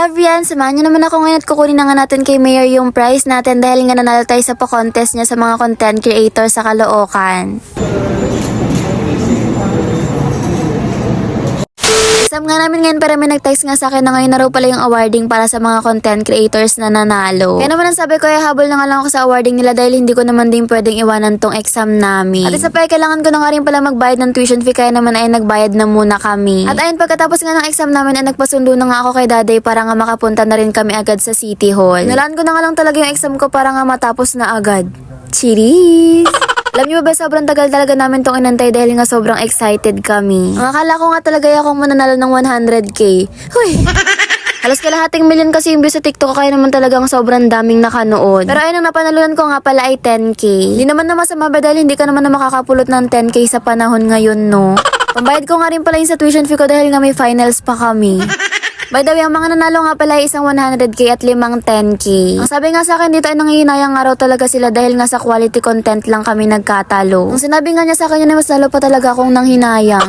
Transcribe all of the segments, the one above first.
everyone, samahan niyo naman ako ngayon at kukunin na nga natin kay Mayor yung prize natin dahil nga nanalo tayo sa pa-contest niya sa mga content creator sa Caloocan. Exam nga namin ngayon pero may nag-text nga sa akin na ngayon na raw pala yung awarding para sa mga content creators na nanalo. Kaya naman ang sabi ko ay habol na nga lang ako sa awarding nila dahil hindi ko naman din pwedeng iwanan tong exam namin. At isa pa ay kailangan ko na nga rin pala magbayad ng tuition fee kaya naman ay nagbayad na muna kami. At ayun pagkatapos nga ng exam namin ay nagpasundo na nga ako kay daday para nga makapunta na rin kami agad sa City Hall. Nalaan ko na nga lang talaga yung exam ko para nga matapos na agad. Cheers! Alam niyo ba, sobrang tagal talaga namin tong inantay dahil nga sobrang excited kami. Ang akala ko nga talaga akong mananalo ng 100k. Huy! Halos kalahating milyon kasi yung views sa TikTok kaya naman talagang sobrang daming nakanood. Pero ayun ang napanalunan ko nga pala ay 10k. Hindi naman na masama ba dahil hindi ka naman na makakapulot ng 10k sa panahon ngayon, no? Pambayad ko nga rin pala yung sa tuition fee ko dahil nga may finals pa kami. By the way, ang mga nanalo nga pala ay isang 100k at limang 10k. Ang sabi nga sa akin dito ay nangihinayang nga raw talaga sila dahil nga sa quality content lang kami nagkatalo. Ang sinabi nga niya sa akin yun ay mas lalo pa talaga akong nanghinayang.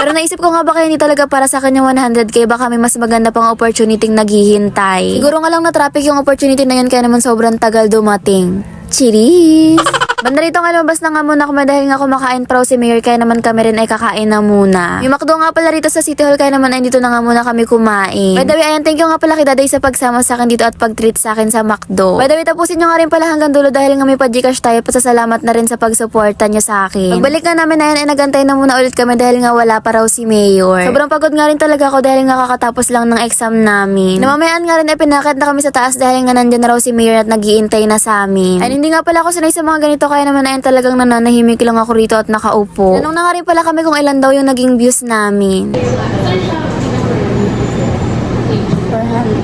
Pero naisip ko nga baka hindi talaga para sa yung 100k baka may mas maganda pang opportunity naghihintay. Siguro nga lang na traffic yung opportunity na yun kaya naman sobrang tagal dumating. Cheers! Banda rito nga lumabas na nga muna kami dahil nga kumakain raw si Mayor kaya naman kami rin ay kakain na muna. Yung McDo nga pala rito sa City Hall kaya naman ay dito na nga muna kami kumain. By the way, ayan, thank you nga pala kay Daday sa pagsama sa akin dito at pag-treat sa akin sa McDo. By the way, tapusin nyo nga rin pala hanggang dulo dahil nga may pa-Gcash tayo pasasalamat na rin sa pagsuporta nyo sa akin. Pagbalik nga namin na ay nagantay na muna ulit kami dahil nga wala pa raw si Mayor. Sobrang pagod nga rin talaga ako dahil nga kakatapos lang ng exam namin. Namamayaan nga rin ay pinakit na kami sa taas dahil nga nandyan na raw si Mayor at nagiintay na sa amin. Ay hindi nga pala ako sanay sa mga ganito kaya naman ayun talagang nananahimik lang ako rito at nakaupo. Tanong na nga rin pala kami kung ilan daw yung naging views namin. 400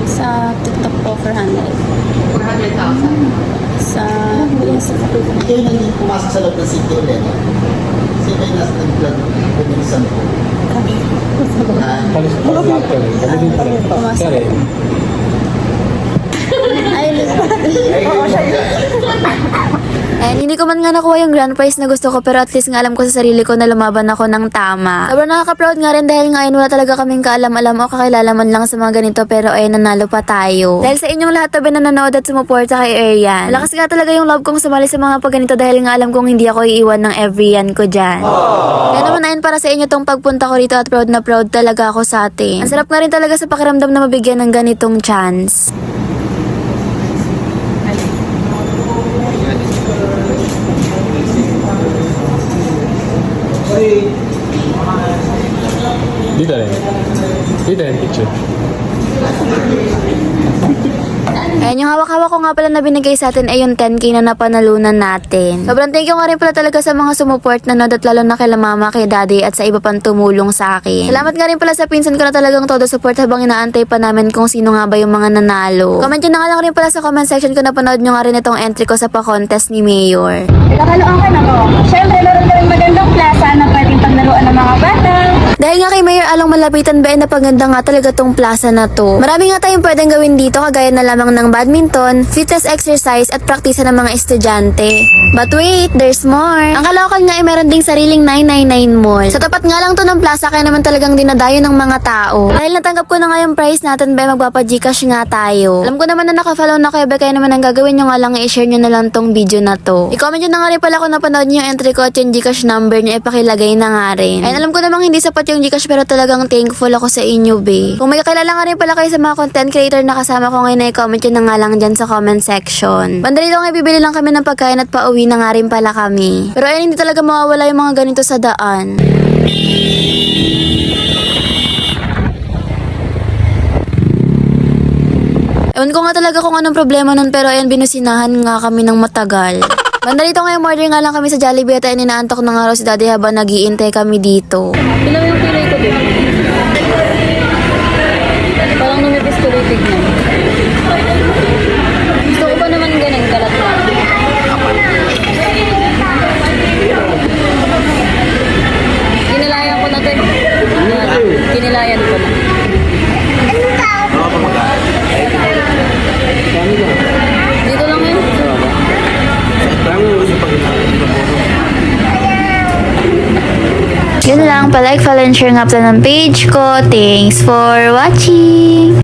sa TikTok po 400. 400,000. Sa yung nandito pumasok sa loob ng city ulit. Sino yung nasa nag-vlog puminsan ko? Ah, Palis pa rin natin. Kami din pa rin. Kaya ay And hindi ko man nga nakuha yung grand prize na gusto ko pero at least nga alam ko sa sarili ko na lumaban ako ng tama. Sobrang nakaka-proud nga rin dahil nga ayun wala talaga kaming kaalam-alam o kakilala man lang sa mga ganito pero ay nanalo pa tayo. Dahil sa inyong lahat tabi na nanood at sumuporta kay Arian. Malakas nga talaga yung love kong sumali sa mga pagganito dahil nga alam kong hindi ako iiwan ng everyan ko dyan. Kaya naman ayun para sa inyo tong pagpunta ko rito at proud na proud talaga ako sa atin. Ang sarap nga rin talaga sa pakiramdam na mabigyan ng ganitong chance. Dito rin picture. Ayan, yung hawak-hawak ko nga pala na binigay sa atin ay yung 10k na napanalunan natin. Sobrang thank you nga rin pala talaga sa mga sumuport na nod at lalo na kay mama, kay daddy at sa iba pang tumulong sa akin. Salamat nga rin pala sa pinsan ko na talagang todo support habang inaantay pa namin kung sino nga ba yung mga nanalo. Comment nyo na nga lang rin pala sa comment section kung napanood nyo nga rin itong entry ko sa pa-contest ni Mayor. Nakaloan ka na ko. Siyempre, meron ka rin magandang plaza na pwedeng paglaruan ng mga bata. Dahil nga kay Mayor Along Malapitan ba, eh, napaganda nga talaga tong plaza na to. Marami nga tayong pwedeng gawin dito, kagaya na lamang ng badminton, fitness exercise, at praktisa ng mga estudyante. But wait, there's more. Ang Caloocan nga ay meron ding sariling 999 mall. Sa tapat nga lang to ng plaza, kaya naman talagang dinadayo ng mga tao. Dahil natanggap ko na nga yung prize natin, ba, magpapa-gcash nga tayo. Alam ko naman na nakafollow na kayo, ba, kaya naman ang gagawin nyo nga lang, i-share nyo na lang tong video na to. I-comment nyo na nga rin pala kung napanood nyo yung entry ko at yung gcash number nyo, ipakilagay na nga rin. Ayun, alam ko namang hindi sapat yung Gcash pero talagang thankful ako sa inyo, be. Kung may kakilala nga rin pala kayo sa mga content creator na kasama ko ngayon, i-comment nyo na nga lang dyan sa comment section. Banda rito nga bibili lang kami ng pagkain at pauwi na nga rin pala kami. Pero ayun, hindi talaga mawawala yung mga ganito sa daan. Ewan ko nga talaga kung anong problema nun pero ayun binusinahan nga kami ng matagal. Banda rito ngayon, order nga lang kami sa Jollibee at ayun inaantok na nga raw si daddy habang nagiintay kami dito. Ilaw yung pilay Kinilayan ko na. Dito lang yun. Yun lang, palike, follow, and share nga pala ng page ko. Thanks for watching!